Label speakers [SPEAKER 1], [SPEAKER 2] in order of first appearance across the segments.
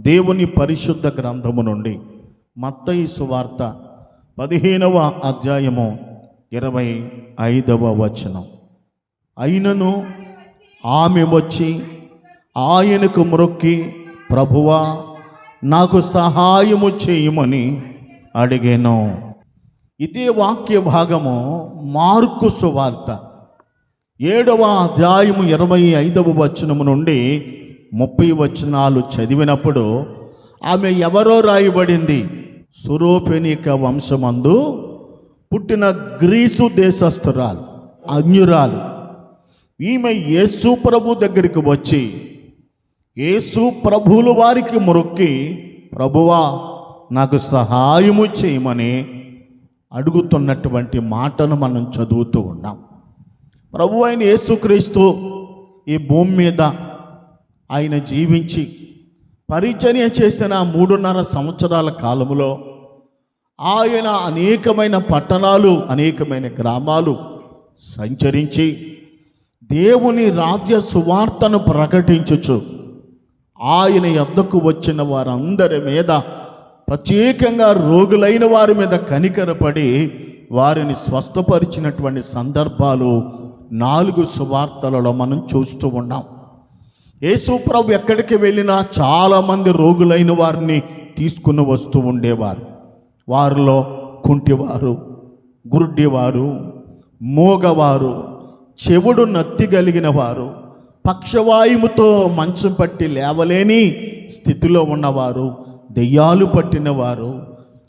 [SPEAKER 1] దేవుని పరిశుద్ధ గ్రంథము నుండి మత్తయి సువార్త పదిహేనవ అధ్యాయము ఇరవై ఐదవ వచనం. అయినను ఆమె వచ్చి ఆయనకు మ్రొక్కి ప్రభువా నాకు సహాయము చేయమని అడిగాను. ఇదే వాక్య భాగము మార్కు సువార్త. ఏడవ అధ్యాయము ఇరవై ఐదవ వచనము నుండి ముప్పై వచనాలు చదివినప్పుడు ఆమె ఎవరో రాయబడింది. సురోపెనిక వంశమందు పుట్టిన గ్రీసు దేశస్థురాలు అన్యురాలు. ఈమె యేసు ప్రభు దగ్గరికి వచ్చి యేసు ప్రభువుల వారికి మొక్కి ప్రభువా నాకు సహాయము చేయమని అడుగుతున్నటువంటి మాటను మనం చదువుతూ ఉన్నాం. ప్రభు అయిన యేసుక్రీస్తు ఈ భూమి మీద ఆయన జీవించి పరిచర్య చేసిన మూడున్నర సంవత్సరాల కాలంలో ఆయన అనేకమైన పట్టణాలు అనేకమైన గ్రామాలు సంచరించి దేవుని రాజ్య సువార్తను ప్రకటించుచు ఆయన యొద్దకు వచ్చిన వారందరి మీద ప్రత్యేకంగా రోగులైన వారి మీద కనికరపడి వారిని స్వస్థపరిచినటువంటి సందర్భాలు నాలుగు సువార్తలలో మనం చూస్తూ ఉన్నాం. యేసు ప్రభు ఎక్కడికి వెళ్ళినా చాలామంది రోగులైన వారిని తీసుకుని వస్తూ ఉండేవారు. వారిలో కుంటివారు గురుడ్డివారు మూగవారు చెవుడు నత్తి కలిగిన వారు పక్షవాయుముతో మంచం పట్టి లేవలేని స్థితిలో ఉన్నవారు దెయ్యాలు పట్టినవారు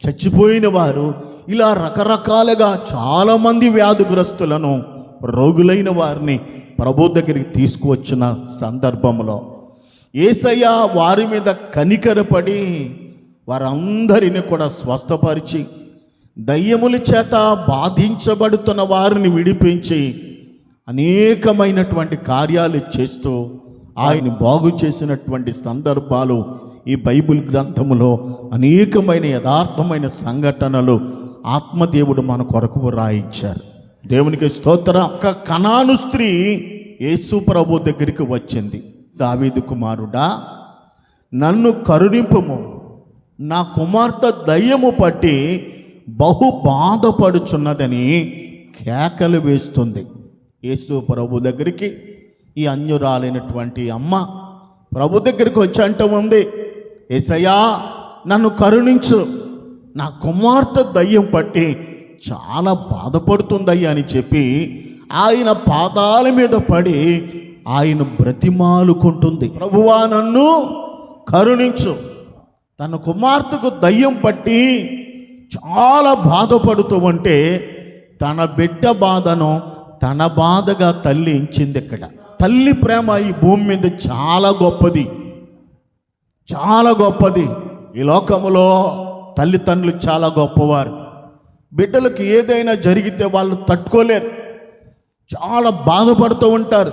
[SPEAKER 1] చచ్చిపోయిన వారు ఇలా రకరకాలుగా చాలామంది వ్యాధిగ్రస్తులను రోగులైన వారిని ప్రభు దగ్గరికి తీసుకువచ్చిన సందర్భంలో ఏసయ్య వారి మీద కనికరపడి వారందరిని కూడా స్వస్థపరిచి దయ్యముల చేత బాధించబడుతున్న వారిని విడిపించి అనేకమైనటువంటి కార్యాలు చేస్తూ ఆయన బాగు చేసినటువంటి సందర్భాలు ఈ బైబిల్ గ్రంథములో అనేకమైన యథార్థమైన సంఘటనలు ఆత్మదేవుడు మన కొరకు రాయించారు దేవునికి స్తోత్ర. ఒక కణాను స్త్రీ యేసు ప్రభు దగ్గరికి వచ్చింది. దావీదు కుమారుడా నన్ను కరుణింపము. నా కుమార్తె దయ్యము పట్టి బహు బాధపడుచున్నదని కేకలు వేస్తుంది. యేసు ప్రభు దగ్గరికి ఈ అన్యురాలైనటువంటి అమ్మ ప్రభు దగ్గరికి వచ్చి అంటూ ఉంది ఏసయ్యా నన్ను కరుణించు. నా కుమార్తె దయ్యం పట్టి చాలా బాధపడుతుందయ్యా అని చెప్పి ఆయన పాదాల మీద పడి ఆయన బ్రతిమాలుకుంటుంది. ప్రభువా నన్ను కరుణించు. తన కుమార్తెకు దయ్యం పట్టి చాలా బాధపడుతూ ఉంటే తన బిడ్డ బాధను తన బాధగా తల్లి ఎంచింది ఇక్కడ. తల్లి ప్రేమ ఈ భూమి మీద చాలా గొప్పది. చాలా గొప్పది. ఈ లోకములో తల్లిదండ్రులు చాలా గొప్పవారు. బిడ్డలకు ఏదైనా జరిగితే వాళ్ళు తట్టుకోలేరు. చాలా బాధపడుతూ ఉంటారు.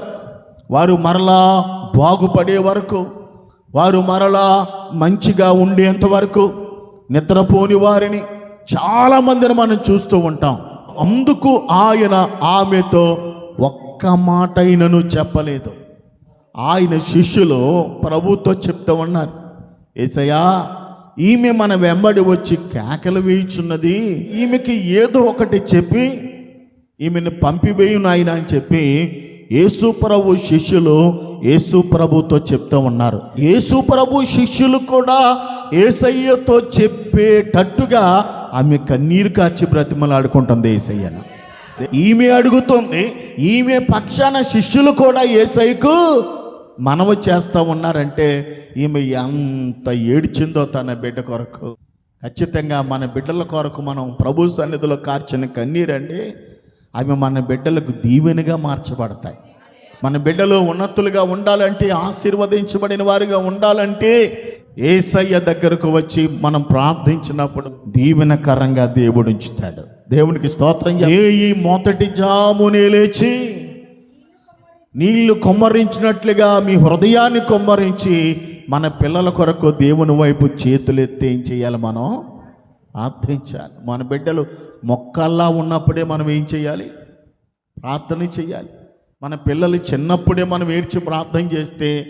[SPEAKER 1] వారు మరలా బాగుపడే వరకు వారు మరలా మంచిగా ఉండేంత వరకు నిద్రపోని వారిని చాలామందిని మనం చూస్తూ ఉంటాం. అందుకు ఆయన ఆమెతో ఒక్క మాట అయినను చెప్పలేదు. ఆయన శిష్యులు ప్రభుతో చెప్తూ ఉన్నారు. ఏసయ్యా ఈమె మన వెంబడి వచ్చి కేకలు వేయుచున్నది. ఈమెకి ఏదో ఒకటి చెప్పి ఈమెను పంపివేయు నాయన అని చెప్పి యేసు ప్రభు శిష్యులు యేసు ప్రభుతో చెప్తూ ఉన్నారు. యేసు ప్రభు శిష్యులు కూడా ఏసయ్యతో చెప్పేటట్టుగా ఆమె కన్నీరు కాచి బ్రతిమలాడుకుంటుంది ఏసయ్యను. ఈమె అడుగుతుంది ఈమె పక్షాన శిష్యులు కూడా ఏసైకు మనవి చేస్తూ ఉన్నారంటే ఈమె ఎంత ఏడ్చిందో తన బిడ్డ కొరకు. ఖచ్చితంగా మన బిడ్డల కొరకు మనం ప్రభు సన్నిధిలో కార్చిన కన్నీరండి అవి మన బిడ్డలకు దీవెనగా మార్చబడతాయి. మన బిడ్డలు ఉన్నతులుగా ఉండాలంటే ఆశీర్వదించబడిన వారిగా ఉండాలంటే ఏసయ్య దగ్గరకు వచ్చి మనం ప్రార్థించినప్పుడు దీవెనకరంగా దేవుడు ఉంచుతాడు. దేవునికి స్తోత్రం ఏ ఈ మొదటి జామునే లేచి నీళ్ళు కొమ్మరించినట్లుగా మీ హృదయాన్ని కొమ్మరించి మన పిల్లల కొరకు దేవుని వైపు చేతులు ఎత్తి ఏం చేయాలి మనం? ప్రార్థించాలి. మన బిడ్డలు మొక్కల్లా ఉన్నప్పుడే మనం ఏం చేయాలి? ప్రార్థన చేయాలి. మన పిల్లలు చిన్నప్పుడే మనం ఏడ్చి ప్రార్థన చేస్తే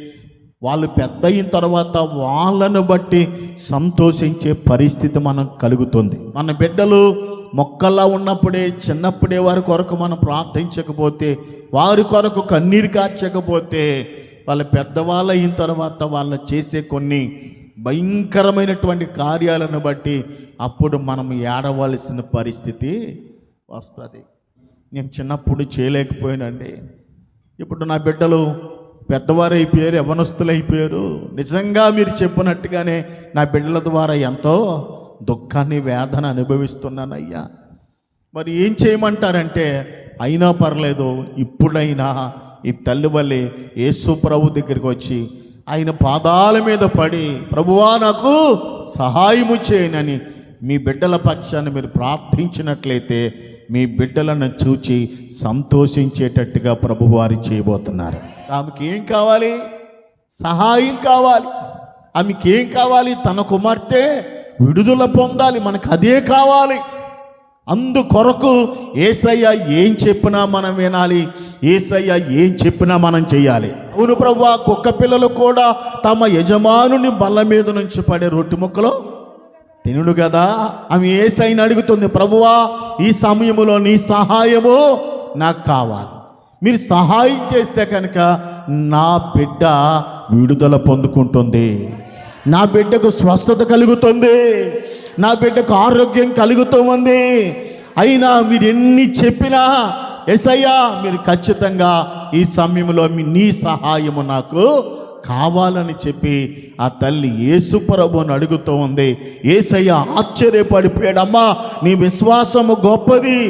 [SPEAKER 1] వాళ్ళు పెద్ద అయిన తర్వాత వాళ్ళను బట్టి సంతోషించే పరిస్థితి మనం కలుగుతుంది. మన బిడ్డలు మొక్కల్లా ఉన్నప్పుడే చిన్నప్పుడే వారి కొరకు మనం ప్రార్థించకపోతే వారి కొరకు కన్నీరు కార్చకపోతే వాళ్ళ పెద్దవాళ్ళు అయిన తర్వాత వాళ్ళు చేసే కొన్ని భయంకరమైనటువంటి కార్యాలను బట్టి అప్పుడు మనం ఏడవలసిన పరిస్థితి వస్తుంది. నేను చిన్నప్పుడు చేయలేకపోయానండి. ఇప్పుడు నా బిడ్డలు పెద్దవారు అయిపోయారు యవనస్తులు అయిపోయారు నిజంగా మీరు చెప్పినట్టుగానే నా బిడ్డల ద్వారా ఎంతో దుఃఖాన్ని వేదన అనుభవిస్తున్నానయ్యా. మరి ఏం చేయమంటారంటే అయినా పర్లేదు ఇప్పుడైనా ఈ తల్లి వల్లే యేసు ప్రభు దగ్గరికి వచ్చి ఆయన పాదాల మీద పడి ప్రభువా నాకు సహాయము చేయనని మీ బిడ్డల పక్షాన్ని మీరు ప్రార్థించినట్లయితే మీ బిడ్డలను చూచి సంతోషించేటట్టుగా ప్రభువారి చేయబోతున్నారు. ఆమెకి ఏం కావాలి? సహాయం కావాలి. ఆమెకి ఏం కావాలి? తన కుమార్తె విడుదల పొందాలి మనకు అదే కావాలి. అందుకొరకు ఏసయ్య ఏం చెప్పినా మనం వినాలి ఏసయ్య ఏం చెప్పినా మనం చేయాలి అవును ప్రభు కుక్క పిల్లలు కూడా తమ యజమానుని బల్ల మీద నుంచి పడే రొట్టె ముక్కలు తినుడు కదా ఆమె ఏసైని అడుగుతుంది ప్రభువా ఈ సమయంలో నీ సహాయము నాకు కావాలి. మీరు సహాయం చేస్తే కనుక నా బిడ్డ విడుదల పొందుకుంటుంది. నా బిడ్డకు స్వస్థత కలుగుతుంది. నా బిడ్డకు ఆరోగ్యం కలుగుతుంది. అయినా మీరు ఎన్ని చెప్పినా ఎసయ్యా మీరు ఖచ్చితంగా ఈ సమయంలో మీ నీ సహాయము నాకు కావాలని చెప్పి ఆ తల్లి యేసుప్రభుని అడుగుతూ ఉంది. ఏసయ్య ఆశ్చర్యపడిపోయాడమ్మా నీ విశ్వాసము గొప్పది.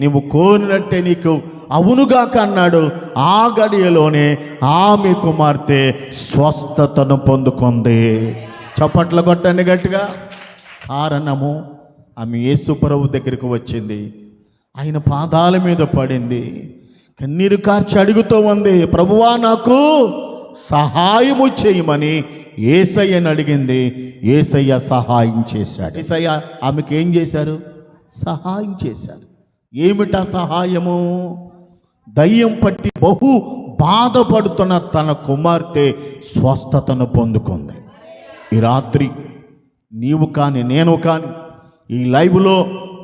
[SPEAKER 1] నీవు కోరినట్టే నీకు అవునుగాక అన్నాడు ఆ గడియలోనే ఆమె కుమార్తె స్వస్థతను పొందుకుంది. చప్పట్లు కొట్టండి గట్టిగా. కారణము ఆమె యేసుప్రభు దగ్గరికి వచ్చింది. ఆయన పాదాల మీద పడింది. కన్నీరు కార్చి అడుగుతూ ఉంది ప్రభువా నాకు సహాయము చేయమని ఏసయ్యని అడిగింది. ఏసయ్య సహాయం చేశాడు. ఏసయ్య ఆమెకి ఏం చేశారు? సహాయం చేశారు. ఏమిటా సహాయము? దయ్యం పట్టి బహు బాధపడుతున్న తన కుమార్తె స్వస్థతను పొందుకుంది. ఈ రాత్రి నీవు కానీ నేను కానీ ఈ లైవ్లో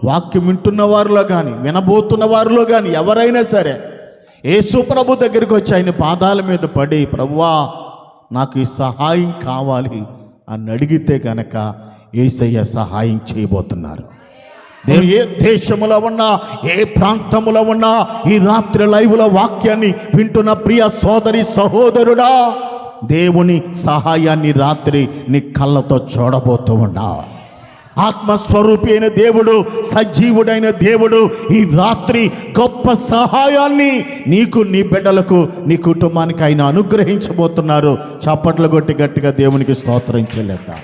[SPEAKER 1] వాక్యం వింటున్న వారిలో కానీ వినబోతున్న వారిలో కానీ ఎవరైనా సరే యేసు ప్రభు దగ్గరికి వచ్చి ఆయన పాదాల మీద పడి ప్రభువా నాకు ఈ సహాయం కావాలి అని అడిగితే కనుక ఏసయ్య సహాయం చేయబోతున్నారు. దేవు ఏ దేశములో ఉన్నా ఏ ప్రాంతములో ఉన్నా ఈ రాత్రి లైవ్లో వాక్యాన్ని వింటున్న ప్రియ సోదరి సహోదరుడా దేవుని సహాయాన్ని రాత్రి నీ కళ్ళతో చూడబోతూ ఉన్నా. ఆత్మస్వరూపి అయిన దేవుడు సజీవుడైన దేవుడు ఈ రాత్రి గొప్ప సహాయాన్ని నీకు నీ బిడ్డలకు నీ కుటుంబానికి ఆయన అనుగ్రహించబోతున్నారు. చప్పట్లు కొట్టి గట్టిగా దేవునికి స్తోత్రం చెల్లిద్దాం.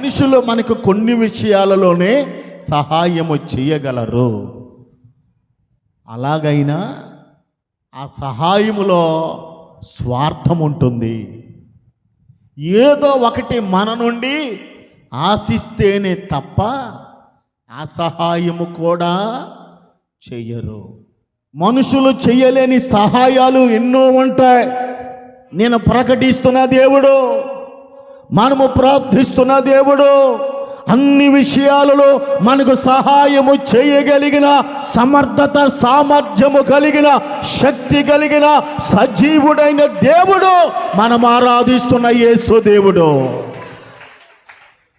[SPEAKER 1] మనుషులు మనకు కొన్ని విషయాలలోనే సహాయము చేయగలరు. అలాగైనా ఆ సహాయములో స్వార్థం ఉంటుంది ఏదో ఒకటి మన నుండి ఆశిస్తేనే తప్ప ఆ సహాయము కూడా చెయ్యరు. మనుషులు చేయలేని సహాయాలు ఎన్నో ఉంటాయి. నేను ప్రకటిస్తున్న దేవుడు మనము ప్రార్థిస్తున్న దేవుడు అన్ని విషయాలలో మనకు సహాయము చేయగలిగిన సమర్థత సామర్థ్యము కలిగిన శక్తి కలిగిన సజీవుడైన దేవుడు మనం ఆరాధిస్తున్న యేసు దేవుడు.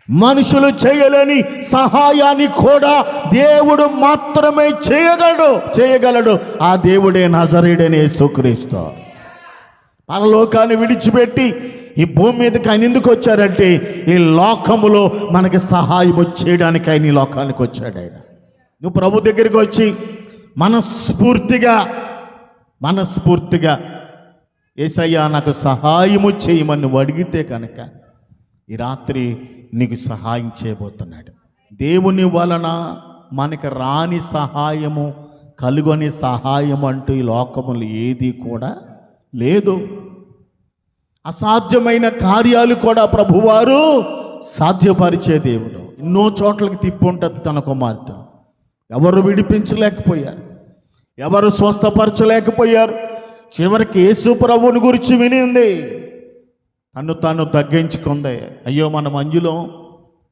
[SPEAKER 1] మనుషులు చేయలేని సహాయాన్ని కూడా దేవుడు మాత్రమే చేయగలడు చేయగలడు. ఆ దేవుడే నజరేడని యేసుక్రీస్తు. పరలోకాన్ని విడిచిపెట్టి ఈ భూమి మీదకి ఆయన ఎందుకు వచ్చారంటే ఈ లోకములో మనకి సహాయం చేయడానికి ఆయన ఈ లోకానికి వచ్చాడు ఆయన. నువ్వు ప్రభు దగ్గరికి వచ్చి మనస్ఫూర్తిగా మనస్ఫూర్తిగా ఏసయ్యా నాకు సహాయము చేయమని నువ్వు అడిగితే కనుక ఈ రాత్రి నీకు సహాయం చేయబోతున్నాడు. దేవుని వలన మనకి రాని సహాయము కలుగొని సహాయం అంటూ ఈ లోకములు ఏది కూడా లేదు. అసాధ్యమైన కార్యాలు కూడా ప్రభువారు సాధ్యపరిచే దేవుడు. ఎన్నో చోట్లకి తిప్పి ఉంటుంది తన కుమార్తె ఎవరు విడిపించలేకపోయారు. ఎవరు స్వస్థపరచలేకపోయారు. చివరికి యేసు ప్రభువుని గురించి వినింది. తను తాను తగ్గించుకుంది. అయ్యో మన అంజులం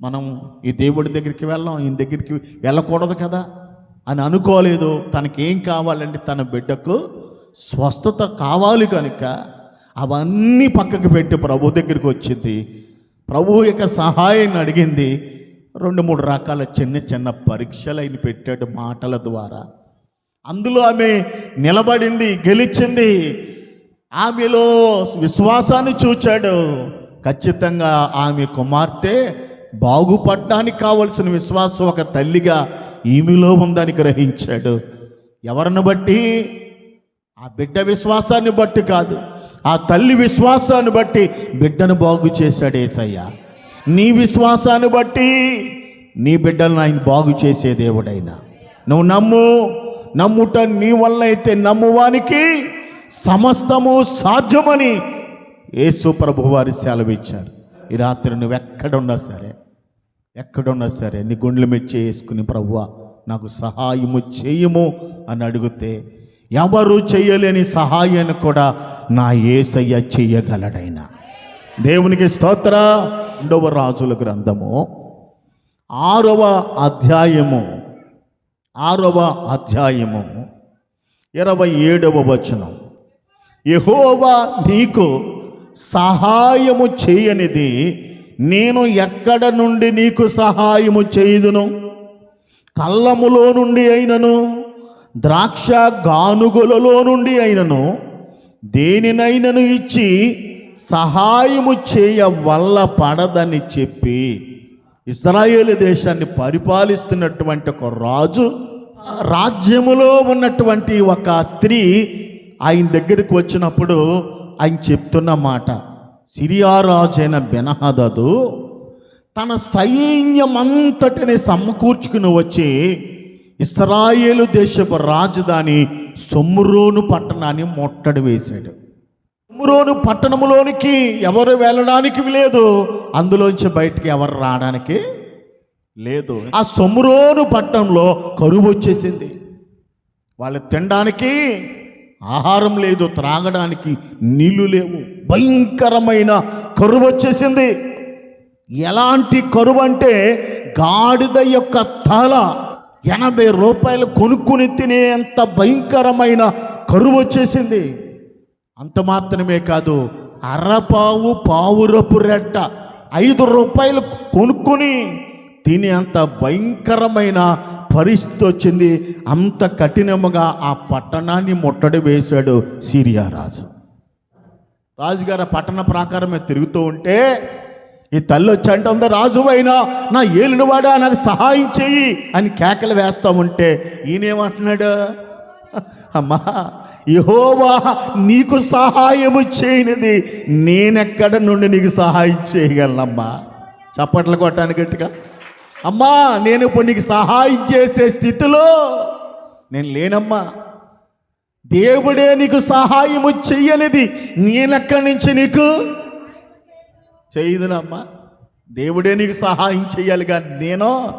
[SPEAKER 1] మనం ఈ దేవుడి దగ్గరికి వెళ్ళాం ఈయన దగ్గరికి వెళ్ళకూడదు కదా అని అనుకోలేదు. తనకేం కావాలంటే తన బిడ్డకు స్వస్థత కావాలి కనుక అవన్నీ పక్కకు పెట్టి ప్రభు దగ్గరికి వచ్చింది. ప్రభు యొక్క సహాయాన్ని అడిగింది. రెండు మూడు రకాల చిన్న చిన్న పరీక్షలు ఆయన పెట్టాడు మాటల ద్వారా. అందులో ఆమె నిలబడింది గెలిచింది. ఆమెలో విశ్వాసాన్ని చూచాడు. ఖచ్చితంగా ఆమె కుమార్తె బాగుపడడానికి కావలసిన విశ్వాసం ఒక తల్లిగా ఈమెలో ఉందని గ్రహించాడు. ఎవరిని బట్టి? ఆ బిడ్డ విశ్వాసాన్ని బట్టి కాదు. ఆ తల్లి విశ్వాసాన్ని బట్టి బిడ్డను బాగు చేశాడు ఏసయ్య. నీ విశ్వాసాన్ని బట్టి నీ బిడ్డలను ఆయన బాగు చేసే దేవుడైనా. నువ్వు నమ్ము నమ్ముట నీ వల్ల అయితే నమ్మువానికి సమస్తము సాధ్యమని యేసు ప్రభు వారి సెలవిచ్చారు. ఈ రాత్రి నువ్వు ఎక్కడున్నా సరే ఎక్కడున్నా సరే నీ గుండెల మీద చేసుకుని ప్రభువా నాకు సహాయము చేయము అని అడిగితే ఎవరు చేయలేని సహాయాన్ని కూడా నా ఏసయ్య చెయ్యగలడైన దేవునికి స్తోత్ర. రెండవ రాజుల గ్రంథము. ఆరవ అధ్యాయము. ఆరవ అధ్యాయము. ఇరవై ఏడవ వచనం. యహోవా నీకు సహాయము చేయనిది నేను ఎక్కడ నుండి నీకు సహాయము చేయుదును? కళ్ళములో నుండి అయినను ద్రాక్ష గానుగులలో నుండి అయినను దేనినైనను ఇచ్చి సహాయము చేయ వల్ల పడదని చెప్పి ఇస్రాయేల్ దేశాన్ని పరిపాలిస్తున్నటువంటి ఒక రాజు రాజ్యములో ఉన్నటువంటి ఒక స్త్రీ ఆయన దగ్గరికి వచ్చినప్పుడు ఆయన చెప్తున్న మాట సిరియా రాజైన అయిన బెనహదదు తన సైన్యమంతటిని సమకూర్చుకుని వచ్చి ఇస్రాయేలు దేశపు రాజధాని సొమ్మురోను పట్టణాన్ని ముట్టడి వేశాడు. సొమ్మురోను పట్టణములోనికి ఎవరు వెళ్ళడానికి లేదు అందులోంచి బయటికి ఎవరు రావడానికి లేదు. ఆ సొమ్మురోను పట్టణంలో కరువు వచ్చేసింది. వాళ్ళు తినడానికి ఆహారం లేదు త్రాగడానికి నీళ్ళు లేవు. భయంకరమైన కరువు వచ్చేసింది. ఎలాంటి కరువు అంటే గాడిద యొక్క తల ఎనభై రూపాయలు కొనుక్కుని తినేంత భయంకరమైన కరువు వచ్చేసింది. అంత మాత్రమే కాదు అరపావు పావురపు రెట్ట ఐదు రూపాయలు కొనుక్కొని తినే అంత భయంకరమైన పరిస్థితి వచ్చింది. అంత కఠినముగా ఆ పట్టణాన్ని ముట్టడి వేశాడు సిరియా రాజు. రాజుగారు పట్టణ ప్రాకారమే తిరుగుతూ ఉంటే ఈ తల్లి వచ్చి అంటుంది రాజు అయినా నా ఏలినవాడా నాకు సహాయం చెయ్యి అని కేకలు వేస్తా ఉంటే ఈయనేమంటున్నాడు? అమ్మా యహోవా నీకు సహాయము చేయనిది నేనెక్కడ నుండి నీకు సహాయం చేయగలనమ్మా? చప్పట్లు కొట్టాను గట్టిగా అమ్మా నేను ఇప్పుడు నీకు సహాయం చేసే స్థితిలో నేను లేనమ్మా. దేవుడే నీకు సహాయము చెయ్యనిది నేనెక్కడి నుంచి నీకు చేయదునమ్మా. దేవుడే నీకు సహాయం చేయాలి కానీ నేను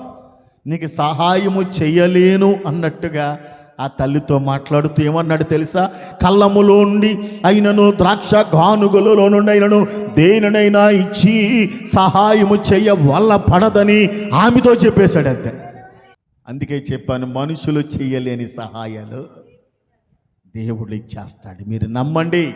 [SPEAKER 1] నీకు సహాయము చెయ్యలేను అన్నట్టుగా ఆ తల్లితో మాట్లాడుతూ ఏమన్నాడు తెలుసా? కళ్ళములో నుండి అయినను ద్రాక్ష గానుగలలో నుండి అయినను దేనినైనా ఇచ్చి సహాయము చెయ్య వల్ల పడదని ఆమెతో చెప్పేశాడు అంతే అందుకే చెప్పాను మనుషులు చెయ్యలేని సహాయాలు దేవుడు ఇచ్చేస్తాడు మీరు నమ్మండి.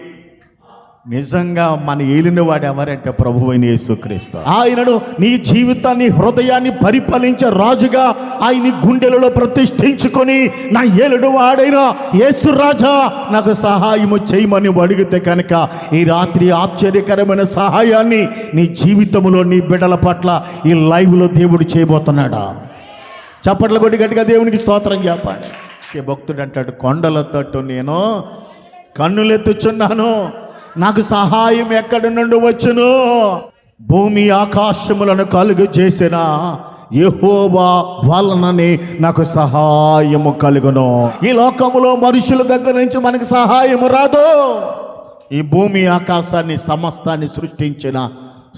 [SPEAKER 1] నిజంగా మన ఏలిన వాడు ఎవరంటే ప్రభు అయిన యేసుక్రీస్తు. ఆయనను నీ జీవితాన్ని హృదయాన్ని పరిపాలించే రాజుగా ఆయన గుండెలలో ప్రతిష్ఠించుకొని నా ఏలుడు వాడైన యేసు రాజా నాకు సహాయము చేయమని అడిగితే కనుక ఈ రాత్రి ఆశ్చర్యకరమైన సహాయాన్ని నీ జీవితంలో నీ బిడ్డల పట్ల ఈ లైవ్లో దేవుడు చేయబోతున్నాడా? చప్పట్ల కొట్టి గట్టిగా దేవునికి స్తోత్రం చెప్పండి. భక్తుడు అంటాడు కొండల తట్టు నేను కన్నులెత్తుచున్నాను. నాకు సహాయం ఎక్కడి నుండి వచ్చును? భూమి ఆకాశములను కలుగు చేసిన యహోవా వలనని నాకు సహాయము కలుగును. ఈ లోకములో మనుషుల దగ్గర నుంచి మనకు సహాయము రాదు. ఈ భూమి ఆకాశాన్ని సమస్తాన్ని సృష్టించిన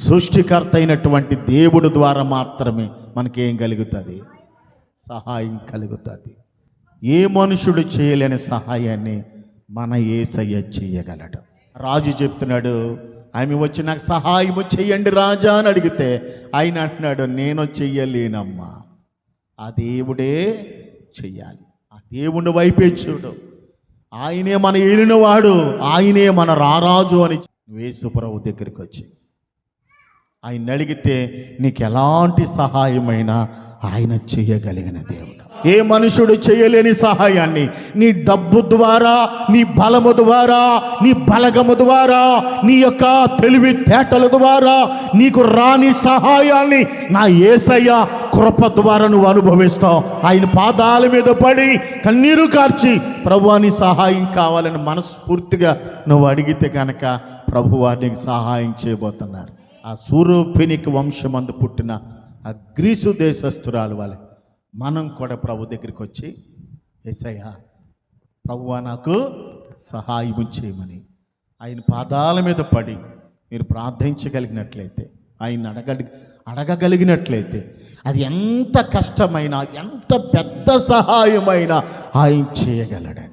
[SPEAKER 1] సృష్టికర్త అయినటువంటి దేవుడు ద్వారా మాత్రమే మనకేం కలుగుతుంది? సహాయం కలుగుతుంది. ఏ మనుషుడు చేయలేని సహాయాన్ని మన ఏసయ్య చేయగలడు. రాజు చెప్తున్నాడు ఆమె వచ్చి నాకు సహాయము చెయ్యండి రాజా అని అడిగితే ఆయన అంటున్నాడు నేను చెయ్యలేనమ్మా. ఆ దేవుడే చెయ్యాలి. ఆ దేవుని వైపే చూడు. ఆయనే మన ఏలినవాడు ఆయనే మన రారాజు అని వేసుప్రభు దగ్గరికి వచ్చి ఆయన అడిగితే నీకు ఎలాంటి సహాయమైనా ఆయన చేయగలిగిన దేవుడు. ఏ మనుషుడు చేయలేని సహాయాన్ని? నీ డబ్బు ద్వారా నీ బలము ద్వారా నీ బలగము ద్వారా నీ యొక్క తెలివితేటల ద్వారా నీకు రాని సహాయాన్ని నా ఏసయ్య కృప ద్వారా నువ్వు అనుభవిస్తావు. ఆయన పాదాల మీద పడి కన్నీరు కార్చి ప్రభువాని సహాయం కావాలని మనస్ఫూర్తిగా నువ్వు అడిగితే కనుక ప్రభు సహాయం చేయబోతున్నారు. ఆ సూర్యోపినికి వంశమందు పుట్టిన ఆ గ్రీసు దేశస్తురాలు వాళ్ళకి మనం కూడా ప్రభు దగ్గరికి వచ్చి ఎసయ్య ప్రభువా నాకు సహాయం చేయమని. ఆయన పాదాల మీద పడి మీరు ప్రార్థించగలిగినట్లయితే ఆయన అడగ అడగగలిగినట్లయితే అది ఎంత కష్టమైనా ఎంత పెద్ద సహాయమైనా ఆయన చేయగలడండి